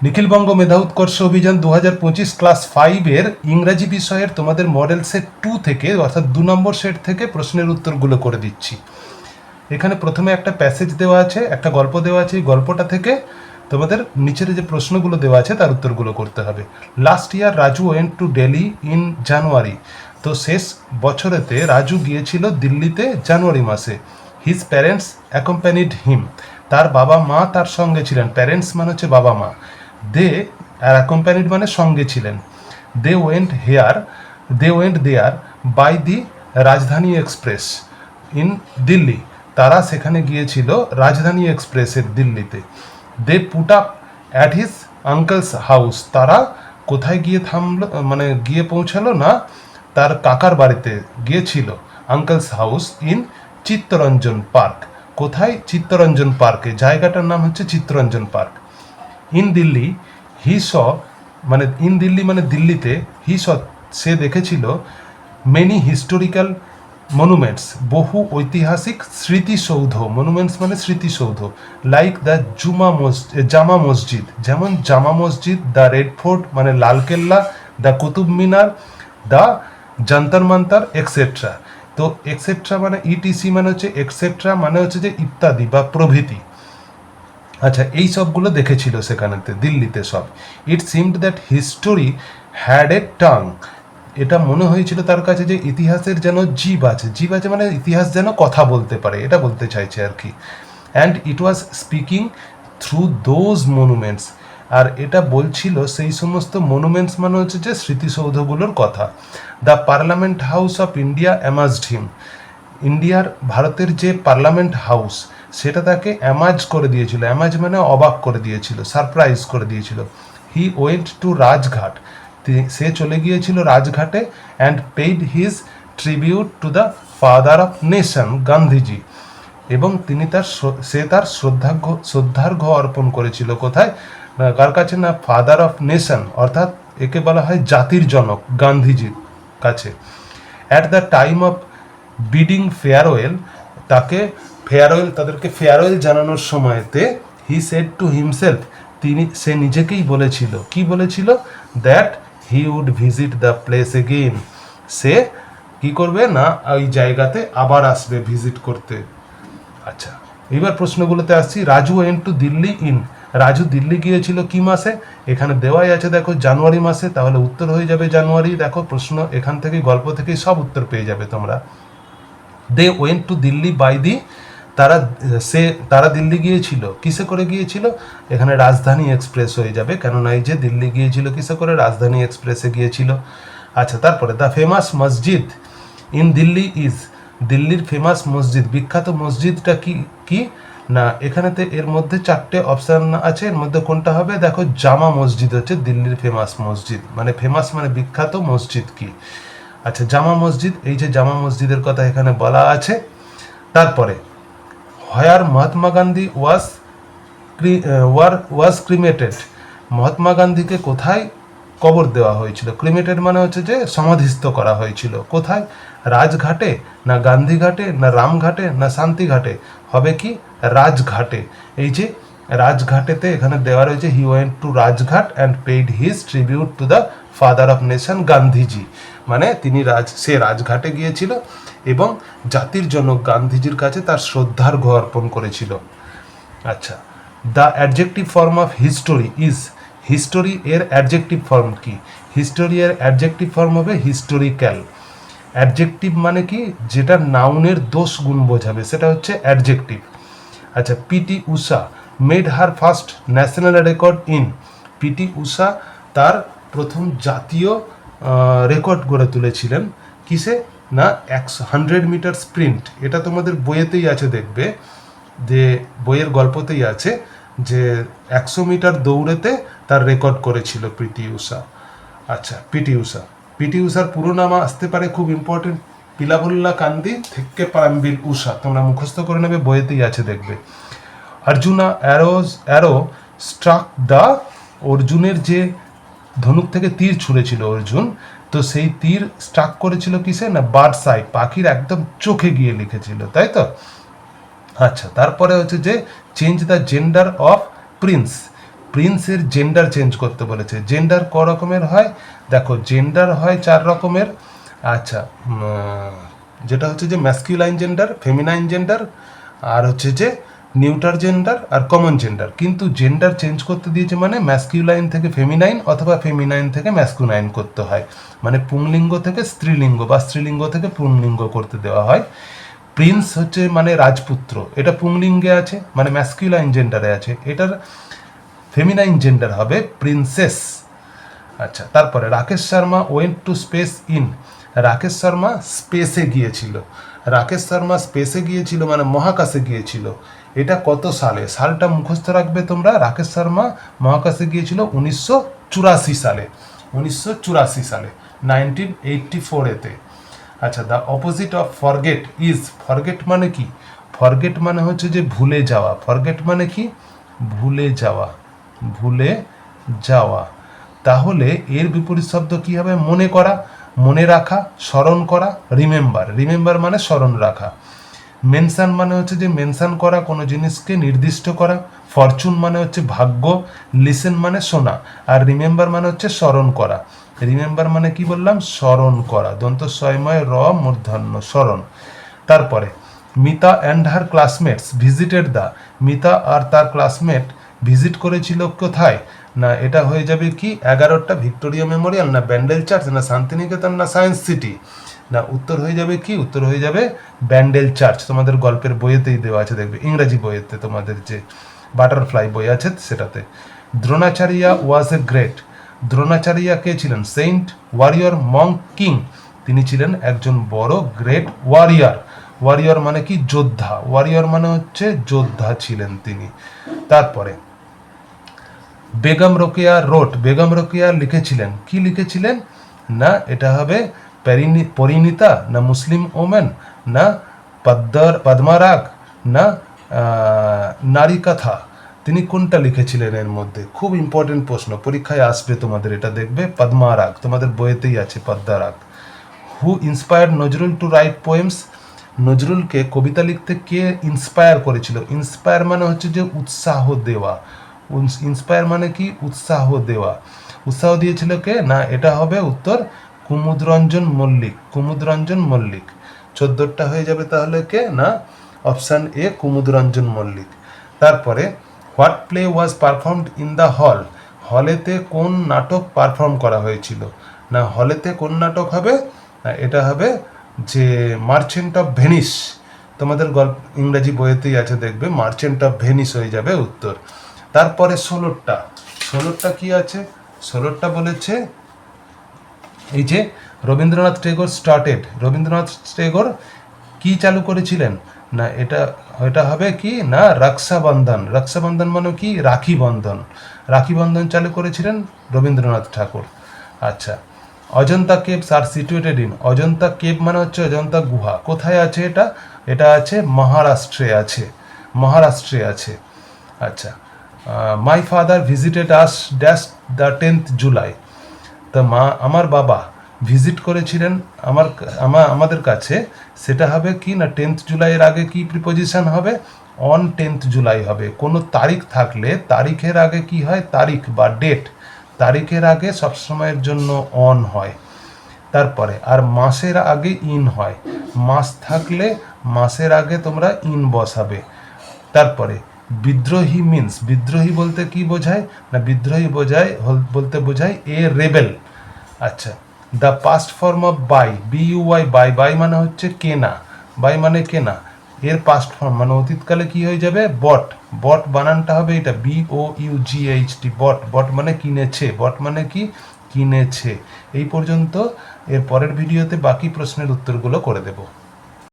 নিখিলবঙ্গ মেধা উৎকর্ষ অভিযান দু হাজার পঁচিশ ক্লাস ফাইভের ইংরাজি বিষয়ের তোমাদের মডেল সেট টু থেকে, অর্থাৎ দু নম্বর সেট থেকে প্রশ্নের উত্তরগুলো করে দিচ্ছি। এখানে প্রথমে একটা প্যাসেজ দেওয়া আছে, একটা গল্প দেওয়া আছে, এই গল্পটা থেকে তোমাদের নিচের যে প্রশ্নগুলো দেওয়া আছে তার উত্তরগুলো করতে হবে। Last year Raju went to Delhi in January তো শেষ বছরেতে রাজু গিয়েছিল দিল্লিতে জানুয়ারি মাসে। হিজ প্যারেন্টস অ্যাকম্প্যানিড হিম তার বাবা মা তার সঙ্গে ছিলেন। প্যারেন্টস মানে হচ্ছে বাবা মা। দে আর অ্যাকম্প্যানিড মানে সঙ্গে ছিলেন। They went here, they went there by the Rajdhani express in Delhi. তারা সেখানে গিয়েছিল রাজধানী এক্সপ্রেসের দিল্লিতে। They put up at his uncle's house. তারা কোথায় গিয়ে থামলো মানে গিয়ে পৌঁছালো না, তার কাকার বাড়িতে গিয়েছিল uncle's house in Chittaranjan park. কোথায়? চিত্তরঞ্জন পার্কে। জায়গাটার নাম হচ্ছে Chittaranjan park. In Delhi, he saw মানে ইন দিল্লি মানে দিল্লিতে, হি স, সে দেখেছিল মেনি হিস্টোরিক্যাল মনুমেন্টস বহু ঐতিহাসিক স্মৃতিসৌধ। মনুমেন্টস মানে স্মৃতিসৌধ। লাইক দ্য জুমা মসজিদ জামা মসজিদ যেমন জামা মসজিদ দ্য রেড ফোর্ট মানে Lal Qila the Qutub Minar the Jantar Mantar etcetera তো এক্সেট্রা মানে ইটিসি মানে হচ্ছে এক্সেট্রা মানে হচ্ছে যে ইত্যাদি বা প্রভৃতি। আচ্ছা এই সবগুলো দেখেছিল সেখানেতে, দিল্লিতে সব। It seemed that history had a tongue এটা মনে হয়েছিল তার কাছে যে ইতিহাসের যেন জীব আছে। জীব আছে মানে ইতিহাস যেন কথা বলতে পারে, এটা বলতে চাইছে আর কি। And it was speaking through those monuments আর এটা বলছিল সেই সমস্ত মনুমেন্টস মানে হচ্ছে যে স্মৃতিসৌধগুলোর কথা। The parliament house of India amazed him ইন্ডিয়ার, ভারতের যে পার্লামেন্ট হাউস সেটা তাকে অ্যামাজ করে দিয়েছিল। অ্যামাজ মানে অবাক করে দিয়েছিল সারপ্রাইজ করে দিয়েছিল। হি ওয়েন্ট টু রাজঘাট সে চলে গিয়েছিল রাজঘাটে and paid his tribute to the father of nation Gandhiji এবং তিনি তার সে তার শ্রদ্ধার্ঘ শ্রদ্ধার্ঘ অর্পণ করেছিল। কোথায়? কার কাছে না? ফাদার অফ নেশন অর্থাৎ একে বলা হয় জাতির জনক গান্ধীজির কাছে। At the time of bidding farewell তাকে ফেয়ারওয়েল তাদেরকে ফেয়ারওয়েল জানানোর সময়তে হি সেড টু হিমসেলফ তিনি, সে নিজেকেই বলেছিল। কি বলেছিল? That he would visit the place again সে কি করবে? না, ওই জায়গাতে আবার আসবে ভিজিট করতে। আচ্ছা এবার প্রশ্নগুলোতে আসছি। Raju went to Delhi in Raju Delhi গিয়েছিল কি মাসে? এখানে দেওয়াই আছে, দেখো, জানুয়ারি মাসে। তাহলে উত্তর হয়ে যাবে জানুয়ারি। দেখো, প্রশ্ন এখান থেকে গল্প থেকেই সব উত্তর পেয়ে যাবে তোমরা। They went to Delhi by the তারা, সে, তারা দিল্লি গিয়েছিল। কিসে করে গিয়েছিল? এখানে রাজধানী এক্সপ্রেস হয়ে যাবে। কেননা এই যে দিল্লি গিয়েছিল, কিসে করে? রাজধানী এক্সপ্রেসে গিয়েছিল। আচ্ছা তারপরে দ্য ফেমাস মসজিদ ইন দিল্লি ইজ দিল্লির ফেমাস মসজিদ, বিখ্যাত মসজিদটা কি কি? না, এখানেতে এর মধ্যে চারটে অপশান আছে। এর মধ্যে কোনটা হবে? দেখো, জামা মসজিদ হচ্ছে দিল্লির ফেমাস মসজিদ। মানে ফেমাস মানে বিখ্যাত মসজিদ কি? আচ্ছা জামা মসজিদ, এই যে জামা মসজিদের কথা এখানে বলা আছে। তারপরে, where Mahatma Gandhi was war, was cremated. Mahatma গান্ধীকে কোথায় কবর দেওয়া হয়েছিল? ক্রিমেটেড মানে হচ্ছে যে সমাধিস্থ করা হয়েছিল। কোথায়? রাজঘাটে না গান্ধীঘাটে না রামঘাটে না শান্তিঘাটে? হবে কি? রাজঘাটে। এই যে রাজঘাটেতে এখানে দেওয়া রয়েছে he went to Rajghat and paid his tribute to the father of nation Gandhiji মানে তিনি রাজ, সে রাজঘাটে গিয়েছিল এবং জাতির জনক গান্ধীজির কাছে তার শ্রদ্ধার্ঘ্য অর্পণ করেছিল। আচ্ছা the adjective form of history is history এর অ্যাডজেক্টিভ ফর্ম কি? হিস্টোরি এর অ্যাডজেক্টিভ ফর্ম হবে হিস্টোরিক্যাল অ্যাডজেক্টিভ মানে কি? যেটা নাউনের দোষ গুণ বোঝাবে, সেটা হচ্ছে অ্যাডজেক্টিভ আচ্ছা PT Usha made her first national record in PT Usha তার প্রথম জাতীয় রেকর্ড গড়ে তুলেছিলেন। কিসে? না, একশো, হান্ড্রেড মিটার স্প্রিন্ট। এটা তোমাদের বইয়েতেই আছে, দেখবে। যে, বইয়ের গল্পতেই আছে যে, একশো মিটার দৌড়েতে তার রেকর্ড করেছিল প্রীতি উষা আচ্ছা পিটি উষা পিটি উষার পুরো নাম আসতে পারে খুব ইম্পর্টেন্ট পিলাভুল্লা কান্দি থেকে পারাম্বিল উষা তোমরা মুখস্থ করে নেবে, বইয়েতেই আছে, দেখবে। Arjuna arrows, arrow, struck the অর্জুনের যে ধনুক থেকে তীর ছুঁড়েছিল অর্জুন। তো সেই তীর স্ট্রাক করেছিল কিসে? না, বার্ড সাইড, পাখির একদম চোখে গিয়ে লিখেছিল, তাই তো? আচ্ছা তারপরে হচ্ছে যে change the gender of prince প্রিন্সের gender change করতে বলেছে। জেন্ডার ক রকমের হয়? দেখো জেন্ডার হয় চার রকমের। আচ্ছা যেটা হচ্ছে যে ম্যাসকিউলাইন জেন্ডার ফেমিনাইন জেন্ডার আর হচ্ছে যে নিউটার জেন্ডার আর কমন জেন্ডার কিন্তু জেন্ডার চেঞ্জ করতে দিয়েছে মানে ম্যাসকিউলাইন থেকে ফেমিনাইন অথবা ফেমিনাইন থেকে ম্যাসকুলাইন করতে হয়। মানে পুংলিঙ্গ থেকে স্ত্রীলিঙ্গ বা স্ত্রীলিঙ্গ থেকে পুংলিঙ্গ করতে দেওয়া হয়। প্রিন্স হচ্ছে মানে রাজপুত্র। এটা পুংলিঙ্গে আছে মানে ম্যাসকিউলাইন জেন্ডারে আছে। এটার ফেমিনাইন জেন্ডার হবে প্রিন্সেস আচ্ছা তারপরে Rakesh Sharma went to space in Rakesh Sharma স্পেসে গিয়েছিল। রাকেশ শর্মা স্পেসে গিয়েছিল মানে মহাকাশে গিয়েছিল। এটা কত সালে? সালটা মুখস্থ রাখবে তোমরা? রাকেশ শর্মা মহাকাশে গিয়েছিল উনিশশো চুরাশি সালে। উনিশশো চুরাশি সালে নাইনটিন এইটটি ফোরেতে আচ্ছা the opposite of forget is forget মানে কি? ফরগেট মানে হচ্ছে যে ভুলে যাওয়া। ফরগেট মানে কি? ভুলে যাওয়া। ভুলে যাওয়া। তাহলে এর বিপরীত শব্দ কি হবে? মনে করা, মনে রাখা, স্মরণ করা রিমেম্বার রিমেম্বার মানে স্মরণ রাখা। মেনশন মানে হচ্ছে যে মেনশন করা, কোনো জিনিসকে নির্দিষ্ট করা। ফরচুন মানে হচ্ছে ভাগ্য লিসেন মানে শোনা, আর রিমেম্বার মানে হচ্ছে স্মরণ করা। রিমেম্বার মানে কি বললাম? স্মরণ করা। দন্ত স্বয়ময় র, মূর্ধন্য, স্মরণ। তারপরে, Mita and her classmates visited the Mita আর তার ক্লাসমেট ভিজিট করেছিল কোথায়? না, এটা হয়ে যাবে কি? এগারোটা ভিক্টোরিয়া মেমোরিয়াল না ব্যান্ডেল চার্চ না শান্তিনিকেতন, না সায়েন্স সিটি না, উত্তর হয়ে যাবে কি? উত্তর হয়ে যাবে ব্যান্ডেল চার্চ। তোমাদের গল্পের বইয়েতেই দেওয়া আছে, দেখবে, ইংরাজি বইয়েতে তোমাদের যে বাটারফ্লাই বই আছে সেটাতে। Dronacharya was a great. Dronacharya কে ছিলেন? Saint warrior monk king. তিনি ছিলেন একজন বড় গ্রেট ওয়ারিয়র। ওয়ারিয়র মানে কি? যোদ্ধা। ওয়ারিয়র মানে হচ্ছে যোদ্ধা ছিলেন তিনি। তারপরে, বেগম রোকেয়া রোট। বেগম রোকেয়া লিখেছিলেন। কি লিখেছিলেন? না, এটা হবে পরিণীতা, না মুসলিম ওমেন, না পদ্মার, পদ্মারাগ, না নারী কথা তিনি কোনটা লিখেছিলেন এর মধ্যে? খুব ইম্পর্টেন্ট প্রশ্ন। পরীক্ষায় আসবে তোমাদের, এটা দেখবে। পদ্মারাগ, তোমাদের বইয়েতেই আছে Padmarag. Who inspired Nazrul to write poems নজরুলকে কবিতা লিখতে কে ইন্সপায়ার করেছিল? ইন্সপায়ার মানে হচ্ছে যে উৎসাহ দেওয়া। ইন্সপায়ার মানে কি? উৎসাহ দেওয়া। উৎসাহ দিয়েছিল কে? না, এটা হবে উত্তর কুমুদরঞ্জন মল্লিক কুমুদরঞ্জন মল্লিক। চোদ্দটা হয়ে যাবে তাহলে কে? না? Option A, Kumudranjan Mallick. তারপরে, what play was performed in the hall? হলেতে কোন নাটক পারফর্ম করা হয়েছিল? না, হলেতে কোন নাটক হবে? না, এটা হবে যে মার্চেন্ট অফ ভেনিস। তোমাদের গল্প, ইংরাজি বইয়েতেই আছে, দেখবে মার্চেন্ট অফ ভেনিস হয়ে যাবে উত্তর। তারপরে ষোলোটা। ষোলোটা কি আছে? ষোলোটা বলেছে এই যে রবীন্দ্রনাথ টেগোর স্টার্টেড রবীন্দ্রনাথ টেগোর কি চালু করেছিলেন? না, এটা এটা হবে কি? না, রক্ষাবন্ধন। রক্ষাবন্ধন মানে কি? রাখি বন্ধন। রাখি বন্ধন চালু করেছিলেন রবীন্দ্রনাথ ঠাকুর। আচ্ছা Ajanta caves are situated in Ajanta cave মানে হচ্ছে অজন্তা গুহা। কোথায় আছে এটা? এটা আছে মহারাষ্ট্রে আছে। মহারাষ্ট্রে আছে। আচ্ছা my father visited us dash the tenth July তা মা, আমার বাবা ভিজিট করেছিলেন আমার আমা, আমাদের কাছে। সেটা হবে কি না টেন্থ জুলাইয়ের আগে কি প্রিপোজিশন হবে? অন টেন্থ জুলাই হবে। কোনো তারিখ থাকলে তারিখের আগে কি হয়? তারিখ বা ডেট তারিখের আগে সবসময়ের জন্য অন হয়। তারপরে, আর মাসের আগে ইন হয়। মাস থাকলে মাসের আগে তোমরা ইন বসাবে। তারপরে বিদ্রোহী মিন্স বিদ্রোহী বলতে কি বোঝায়? না, বিদ্রোহী বোঝায় বলতে বোঝায় এ রেবেল আচ্ছা the past form of buy B U Y buy buy মানে হচ্ছে কেনা। বাই মানে কেনা। এর পাস্ট ফর্ম মানে অতীতকালে কি হয়ে যাবে? বট বট বানানটা হবে এটা B O U G H T bought bought মানে কিনেছে। বট মানে কি? কিনেছে। এই পর্যন্ত, এর পরের ভিডিওতে বাকি প্রশ্নের উত্তরগুলো করে দেবো।